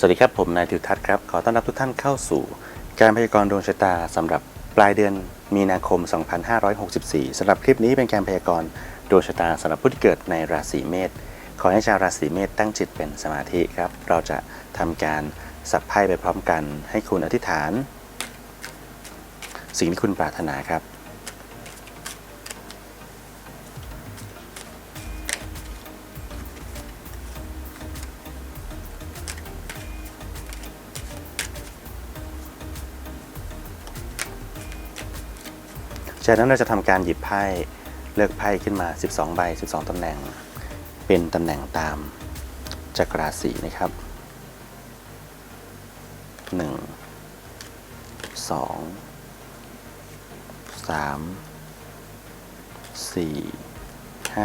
สวัสดีครับ ผมนายทิวทัศน์ครับ ขอต้อนรับทุกท่านเข้าสู่ การพยากรณ์ดวงชะตาสำหรับปลายเดือนมีนาคม 2564สำหรับคลิปนี้เป็นการพยากรณ์ดวงชะตาสำหรับผู้ที่เกิดในราศีเมษ ขอให้ชาวราศีเมษตั้งจิตเป็นสมาธิครับ เราจะทำการสับไพ่ไปพร้อมกัน ให้คุณอธิษฐาน สิ่งที่คุณปรารถนาครับ จากนั้นเราจะทำการหยิบไพ่เลือกไพ่ขึ้นมา 12 ใบ 12ตำแหน่ง เป็นตำแหน่งตามจักรราศีนะครับ 1 2 3 4 5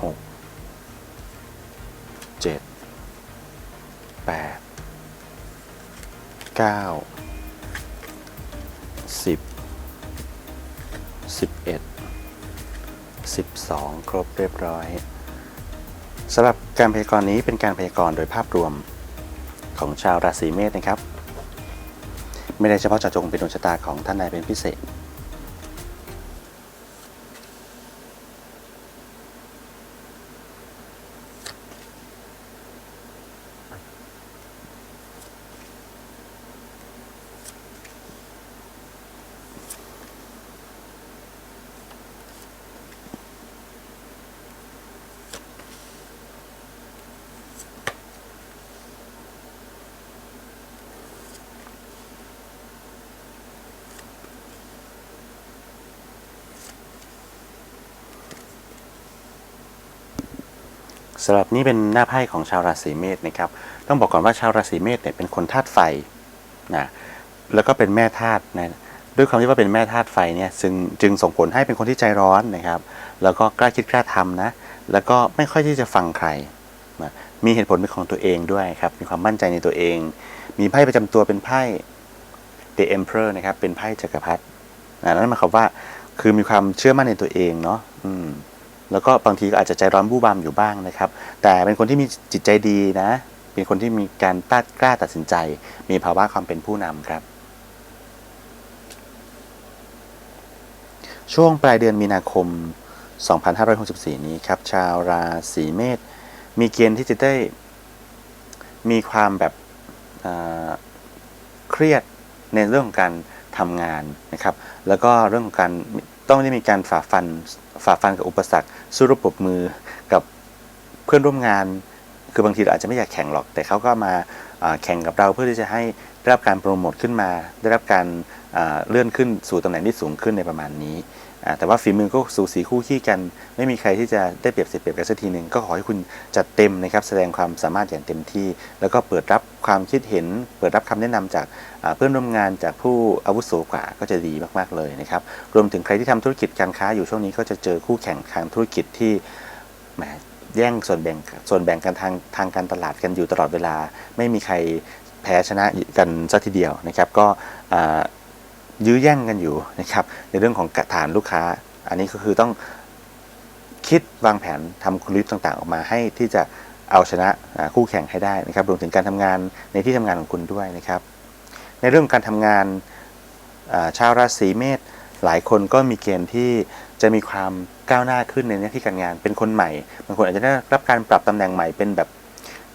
6 7 8 9 10 11 12 ครบเรียบร้อยสำหรับการพยากรณ์นี้เป็นการพยากรณ์โดยภาพรวมของชาวราศีเมษนะครับ ไม่ได้เฉพาะเจาะจงเป็นดวงชะตาของท่านใดเป็นพิเศษ สำหรับนี่เป็นหน้าไพ่ของชาวราศีเมษนะครับ ต้องบอกก่อนว่าชาวราศีเมษเนี่ยเป็นคนธาตุไฟนะแล้วก็เป็นแม่ธาตุนะด้วยความที่ว่าเป็นแม่ธาตุไฟเนี่ยจึงจึงส่งผลให้เป็นคนที่ใจร้อนนะครับ แล้วก็กล้าคิดกล้าทำนะแล้วก็ไม่ค่อยที่จะฟังใครนะมีเหตุผลเป็นของตัวเองด้วยครับมีความมั่นใจในตัวเอง มีไพ่ประจำตัวเป็นไพ่ The Emperor นะครับเป็นไพ่จักรพรรดินะนั่นหมายความว่าคือมีความเชื่อมั่นในตัวเองเนาะอืม แล้วก็บางทีก็อาจจะใจร้อนบู้บามอยู่บ้างนะครับ แต่เป็นคนที่มีจิตใจดีนะ เป็นคนที่มีการกล้ากล้าตัดสินใจ มีภาวะความเป็นผู้นำครับ ช่วงปลายเดือนมีนาคม 2564 นี้ครับ ชาวราศีเมษมีเกณฑ์ที่จะได้มีความแบบเครียดในเรื่องของการทำงานนะครับ แล้วก็เรื่องของการต้องได้มีการฝ่าฟัน ฝ่าฟันกับอุปสรรค สู้รบปบมือกับเพื่อนร่วมงาน คือบางทีเราอาจจะไม่อยากแข่งหรอก แต่เขาก็มาแข่งกับเราเพื่อที่จะให้ได้รับการโปรโมทขึ้นมา ได้รับการเลื่อนขึ้นสู่ตำแหน่งที่สูงขึ้นในประมาณนี้ แต่ว่าฝีมือก็สูสีคู่ขี้กัน ไม่มีใครที่จะได้เปรียบเสียเปรียบกันสักทีหนึ่งก็ขอให้คุณจัดเต็มนะครับแสดงความสามารถอย่างเต็มที่ แล้วก็เปิดรับความคิดเห็น เปิดรับคำแนะนำจากเพื่อนร่วมงานจากผู้อาวุโสกว่าก็จะดีมากๆเลยนะครับรวมถึงใครที่ทำธุรกิจการค้าอยู่ช่วงนี้ก็จะเจอคู่แข่งทางธุรกิจที่แหมแย่งส่วนแบ่งส่วนแบ่งกันทางทางการตลาดกันอยู่ตลอดเวลา ไม่มีใครแพ้ชนะกันสักทีเดียวนะครับก็ ยื้อแย่งกันอยู่นะครับ ในเรื่องของฐานลูกค้า อันนี้ก็คือต้องคิดวางแผนทำกลยุทธ์ต่างๆ ออกมาให้ที่จะเอาชนะคู่แข่งให้ได้นะครับรวมถึงการทำงานในที่ทำงานของคุณด้วยนะครับ ในเรื่องการทำงานชาวราศีเมษหลายคนก็มีเกณฑ์ที่จะมีความก้าวหน้าขึ้นในหน้าที่การงาน เป็นคนใหม่บางคนอาจจะได้รับการปรับตำแหน่งใหม่เป็นแบบ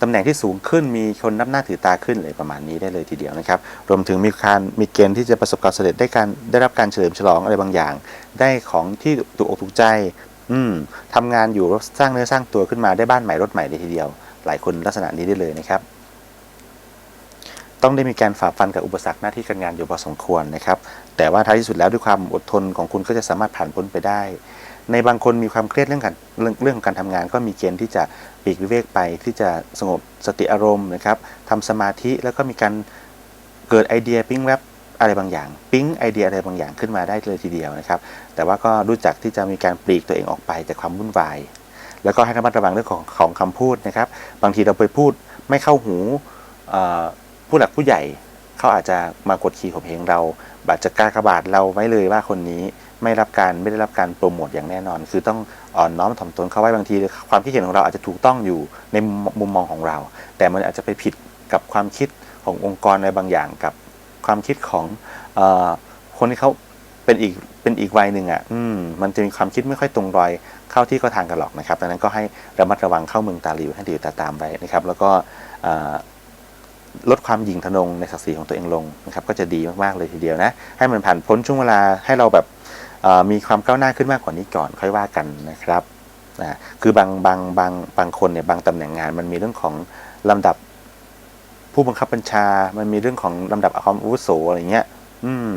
ตำแหน่งที่สูงขึ้นมีคนนับหน้าถือตาขึ้นเลยประมาณนี้ได้เลยทีเดียวนะครับ รวมถึงมีการมีเกณฑ์ที่จะประสบความสำเร็จได้การได้รับการเฉลิมฉลองอะไรบางอย่าง ได้ของที่ถูกอกถูกใจ อืมทำงานอยู่สร้างเนื้อสร้างตัวขึ้นมาได้บ้านใหม่รถใหม่เลยทีเดียว หลายคนลักษณะนี้ได้เลยนะครับต้องได้มีการฝ่าฟันกับอุปสรรคหน้าที่การงานอยู่พอสมควรนะครับ แต่ว่าท้ายที่สุดแล้วด้วยความอดทนของคุณก็จะสามารถผ่านพ้นไปได้ ในบางคนมีความเครียดเรื่องการเรื่องเรื่องของการทำงานก็มีเกณฑ์ที่จะ ปีกวิเวกไปที่จะสงบสติอารมณ์นะครับทำสมาธิแล้วก็มีการเกิดไอเดียปิ๊งแวบอะไรบางอย่าง ปิ๊งไอเดียอะไรบางอย่างขึ้นมาได้เลยทีเดียวนะครับ แต่ว่าก็รู้จักที่จะมีการปลีกตัวเองออกไปจากความวุ่นวาย แล้วก็ให้ระมัดระวังเรื่องของของคำพูดนะครับ บางทีเราไปพูดไม่เข้าหูผู้หลักผู้ใหญ่ เขาอาจจะมากดขี่ข่มเหงเราบาดจะกล้ากระบาดเราไว้เลยว่าคนนี้ไม่รับการไม่ได้รับการโปรโมทอย่างแน่นอน คือต้องอ่อนน้อมถ่อมตนเข้าไว้บางที ความคิดเห็นของเราอาจจะถูกต้องอยู่ในมุมมองของเรา แต่มันอาจจะไปผิดกับความคิดขององค์กรในบางอย่างกับความคิดของอคนที่เขาเป็นอีกเป็นอีกวัยหนึ่งอะมมันจะมีความคิดไม่ค่อยตรงรอยเข้าที่เข้าทางกันหรอกนะครับดังนั้นก็ให้ระมัดระวังเข้าเมืองตาหลิวให้ดีตาตามไว้นะครับ แล้วก็ ลดความหยิ่งทะนงในศักดิ์ศรีของตัวเองลงนะครับก็จะดีมากๆเลยทีเดียวนะ ให้มันผ่านพ้นช่วงเวลาให้เราแบบมีความก้าวหน้าขึ้นมากกว่านี้ก่อนค่อยว่ากันนะครับนะคือบางบางบางบางคนเนี่ยบางตำแหน่งงาน มันมีเรื่องของลำดับผู้บังคับบัญชา มันมีเรื่องของลำดับความอาวุโสอะไรเงี้ย อืม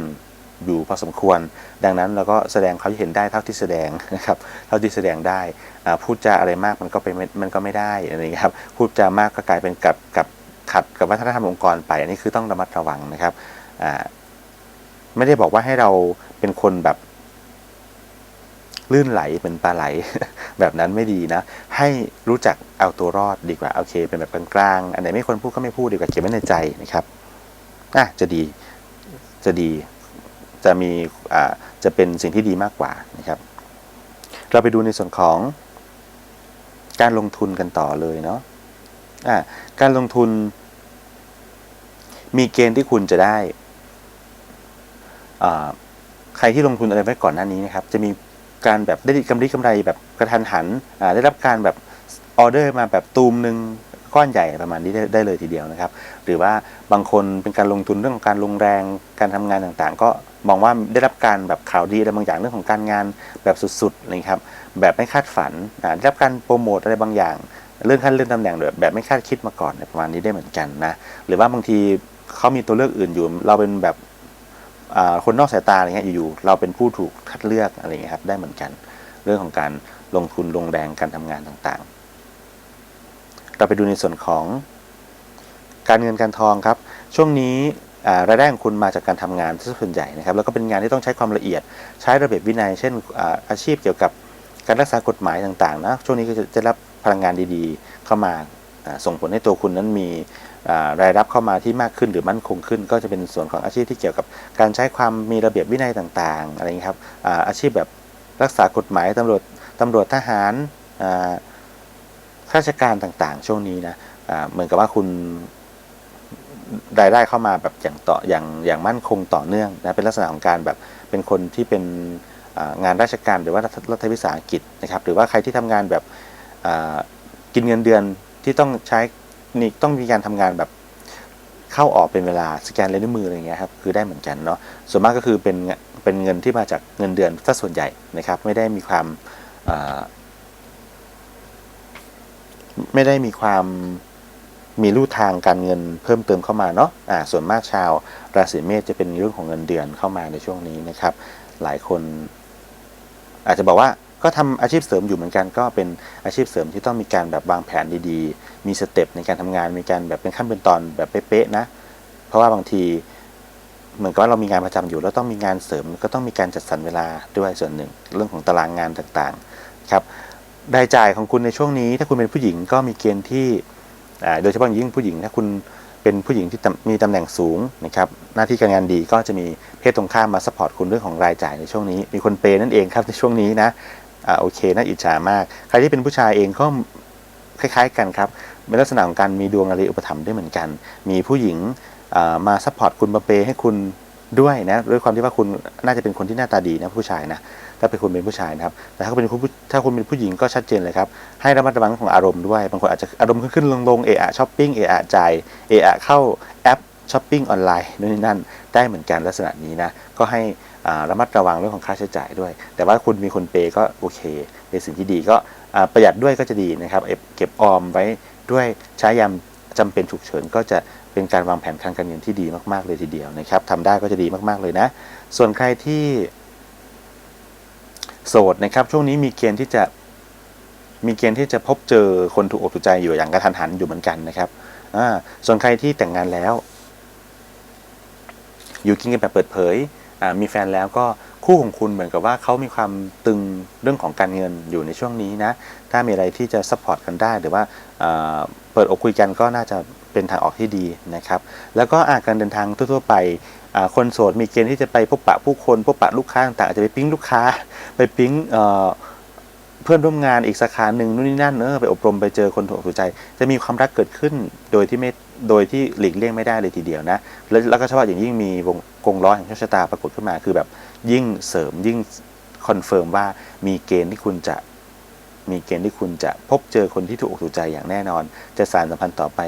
อยู่พอสมควร ดังนั้นเราก็แสดงควาเห็นได้เท่าที่แสดงนะครับ เท่าที่แสดงได้อ่าพูดจาอะไรมากมันก็ไปม่มันก็ไม่ได้อะไรครับ พูดจามากก็กลายเป็นกับกับ ขัดกับวัฒนธรรมองค์กรไป อันนี้คือต้องระมัดระวังนะครับไม่ได้บอกว่าให้เราเป็นคนแบบ ลื่นไหลเป็นปลาไหล แบบนั้นไม่ดีนะ ให้รู้จักเอาตัวรอดดีกว่าโอเค เป็นแบบกลางๆอันไหนไม่ควรพูดก็ไม่พูดดีกว่าเก็บไว้ในใจนะครับอะจะดีจะดีจะมีจะเป็นสิ่งที่ดีมากกว่านะครับ เราไปดูในส่วนของการลงทุนกันต่อเลยเนาะ การลงทุนมีเกณฑ์ที่คุณจะได้ ใครที่ลงทุนอะไรไว้ก่อนหน้านี้นะครับ จะมีการแบบได้กำไรกำไรแบบกระทันหัน ได้รับการแบบออเดอร์มาแบบตูมหนึ่งก้อนใหญ่ประมาณนี้ได้ได้เลยทีเดียวนะครับ หรือว่าบางคนเป็นการลงทุนเรื่องของการลงแรงการทำงานต่างๆ ก็มองว่าได้รับการแบบข่าวดีอะไรบางอย่างเรื่องของการงานแบบสุดๆนะครับแบบไม่คาดฝันได้รับการโปรโมทอะไรบางอย่าง เรื่องขั้นเลื่อนตำแหน่งแบบแบบไม่คาดคิดมาก่อนประมาณนี้ได้เหมือนกันนะหรือว่าบางทีเขามีตัวเลือกอื่นอยู่ เราเป็นแบบคนนอกสายตาอะไรเงี้ยอยู่ๆเราเป็นผู้ถูกคัดเลือกอะไรเงี้ยครับได้เหมือนกัน เรื่องของการลงทุนลงแรงการทำงานต่างๆ เราไปดูในส่วนของการเงินการทองครับ ช่วงนี้ารายได้ของคุณมาจากการทำงานส่วนใหญ่นะครับแล้วก็เป็นงานที่ต้องใช้ความละเอียด ใช้ระเบียบวินัย เช่นอาอาชีพเกี่ยวกับการรักษากฎหมายต่างๆนะช่วงนี้ก็จะจะรับ พลังงานดีๆ เข้ามาส่งผลให้ตัวคุณนั้นมีรายรับเข้ามาที่มากขึ้นหรือมั่นคงขึ้น ก็จะเป็นส่วนของอาชีพที่เกี่ยวกับการใช้ความมีระเบียบวินัยต่างๆอะไรอย่างนี้ครับอาชีพแบบรักษากฎหมายตำรวจตำรวจทหารข้าราชการต่างๆ ช่วงนี้นะเหมือนกับว่าคุณรายได้เข้ามาแบบอย่างต่ออย่างอย่างมั่นคงต่อเนื่องนะเป็นลักษณะของการแบบเป็นคนที่เป็นงานราชการหรือว่ารัฐวิสาหกิจนะครับหรือว่าใครที่ทำงานแบบ กินเงินเดือนที่ต้องใช้นี่ต้องมีการทำงานแบบเข้าออกเป็นเวลาสแกนเลนิ้วมืออะไรเงี้ยครับคือได้เหมือนกันเนาะส่วนมากก็คือเป็นเป็นเงินที่มาจากเงินเดือนซะส่วนใหญ่นะครับ ไม่ได้มีความาไม่ได้มีความมีรูทางการเงินเพิ่มเติมเข้ามาเนาะอ่าส่วนมากชาวราศีเมษจะเป็นเรื่องของเงินเดือนเข้ามาในช่วงนี้นะครับ หลายคนอาจจะบอกว่า ก็ทำอาชีพเสริมอยู่เหมือนกันก็เป็นอาชีพเสริมที่ต้องมีการแบบวางแผนดีๆ มีสเต็ปในการทำงานมีการแบบเป็นขั้นเป็นตอนแบบเป๊ะๆนะ เพราะว่าบางทีเหมือนกับว่าเรามีงานประจำอยู่แล้วต้องมีงานเสริมก็ต้องมีการจัดสรรเวลาด้วยส่วนหนึ่ง เรื่องของตารางงานต่างๆครับรายจ่ายของคุณในช่วงนี้ ถ้าคุณเป็นผู้หญิงก็มีเกณฑ์ที่โดยเฉพาะอย่างยิ่งผู้หญิงถ้าคุณเป็นผู้หญิงที่มีตำแหน่งสูงนะครับหน้าที่การงานดีก็จะมีเพศตรงข้ามมาสปอร์ตคุณเรื่องของรายจ่ายในช่วงนี้ มีคนเปย์นั่นเองครับในช่วงนี้นะ อ่าโอเคน่าอิจฉามาก ใครที่เป็นผู้ชายเองก็คล้าย ๆ กันครับเป็นลักษณะของการมีดวงอะไรอุปถัมภ์ได้เหมือนกัน มีผู้หญิงอ่ามาสปอร์ตคุณมาเปให้คุณด้วยนะด้วยความที่ว่าคุณน่าจะเป็นคนที่หน้าตาดีนะผู้ชายนะถ้าเป็นคุณเป็นผู้ชายนะครับแต่ถ้าเป็นผู้ถ้าคุณเป็นผู้หญิงก็ชัดเจนเลยครับให้ระมัดระวังเรื่องของอารมณ์ด้วยบางคนอาจจะอารมณ์ขึ้นขึ้นลงลงเอะอะช้อปปิ้งเอะอะจ่ายเอะอะเข้าแอปช้อปปิ้งออนไลน์นู่นนี่นั่นได้เหมือนกันลักษณะนี้นะก็ให้ ระมัดระวังเรื่องของค่าใช้จ่ายด้วย แต่ว่าคุณมีคนเปย์ก็โอเคเป็นสิ่งที่ดีก็ประหยัดด้วยก็จะดีนะครับเก็บออมไว้ด้วยใช้ยามจำเป็นฉุกเฉินก็จะเป็นการวางแผนทางการเงินที่ดีมาก ๆ เลยทีเดียวนะครับทำได้ก็จะดีมากๆเลยนะ ส่วนใครที่โสดนะครับ ช่วงนี้มีเกณฑ์ที่จะมีเกณฑ์ที่จะพบเจอคนถูกอกถูกใจอยู่อย่างกระทันหันอยู่เหมือนกันนะครับส่วนใครที่แต่งงานแล้ว อยู่กินกันแบบเปิดเผย มีแฟนแล้วก็คู่ของคุณเหมือนกับว่าเขามีความตึงเรื่องของการเงินอยู่ในช่วงนี้นะ ถ้ามีอะไรที่จะซัพพอร์ตกันได้ หรือว่าเปิดอกคุยกันก็น่าจะเป็นทางออกที่ดีนะครับ แล้วก็อาการเดินทางทั่วๆไปคนโสดมีเกณฑ์ที่จะไปพบปะผู้คนพบปะลูกค้าต่างๆอาจจะไปปิ๊งลูกค้า ไปปิ๊งเเพื่อนร่วมงานอีกสาขาหนึ่งนู่นนี่นั่นเออไปอบรมไปเจอคนถูกอกถูกใจ จะมีความรักเกิดขึ้นโดยที่ไม่ โดยที่หลีกเลี่ยงไม่ได้เลยทีเดียวนะแล้วก็เฉพาะอย่างยิ่งมีวงกงล้อแห่งโชคชะตาปรากฏขึ้นมาคือแบบยิ่งเสริมยิ่งคอนเฟิร์มว่ามีเกณฑ์ที่คุณจะมีเกณฑ์ที่คุณจะพบเจอคนที่ถูกอกถูกใจอย่างแน่นอน จะสานสัมพันธ์ต่อไป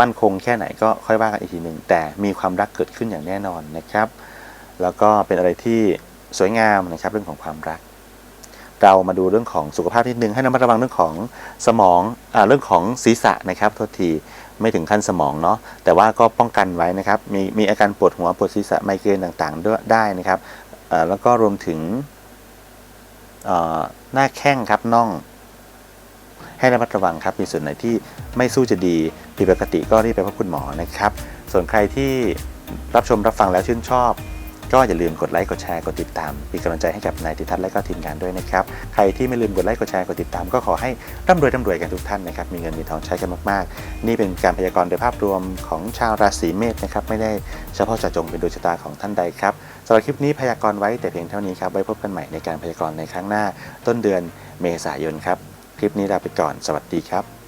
มั่นคงแค่ไหนก็ค่อยว่ากันอีกทีหนึ่งแต่มีความรักเกิดขึ้นอย่างแน่นอนนะครับ แล้วก็เป็นอะไรที่สวยงามนะครับเรื่องของความรัก เรามาดูเรื่องของสุขภาพนิดนึงให้ระมัดระวังเรื่องของสมองอเรื่องของศีรษะนะครับโทษที ไม่ถึงขั้นสมองเนาะแต่ว่าก็ป้องกันไว้นะครับ มีมีอาการปวดหัวปวดศีรษะไมเกรนต่างๆด้วยได้นะครับแล้วก็รวมถึงหน้าแข้งครับน่อง ให้ระมัดระวังครับมีส่วนไหนที่ไม่สู้จะดีผิดปกติก็รีบไปพบคุณหมอนะครับ ส่วนใครที่รับชมรับฟังแล้วชื่นชอบ ก็อย่าลืมกดไลค์กดแชร์กดติดตามเป็นกำลังใจให้กับนายติทัศน์และก็ทีมงานด้วยนะครับใครที่ไม่ลืมกดไลค์กดแชร์กดติดตาม ก็ขอให้ร่ำรวยร่ำรวยกันทุกท่านนะครับมีเงินมีทองใช้กันมากๆ นี่เป็นการพยากรณ์โดยภาพรวมของชาวราศีเมษนะครับไม่ได้เฉพาะจาะจงเป็นดวงชะตาของท่านใดครับสำหรับคลิปนี้พยากรณ์ไว้แต่เพียงเท่านี้ครับไว้พบกันใหม่ในการพยากรณ์ในครั้งหน้า ต้นเดือนเมษายนครับคลิปนี้ลาไปก่อนสวัสดีครับ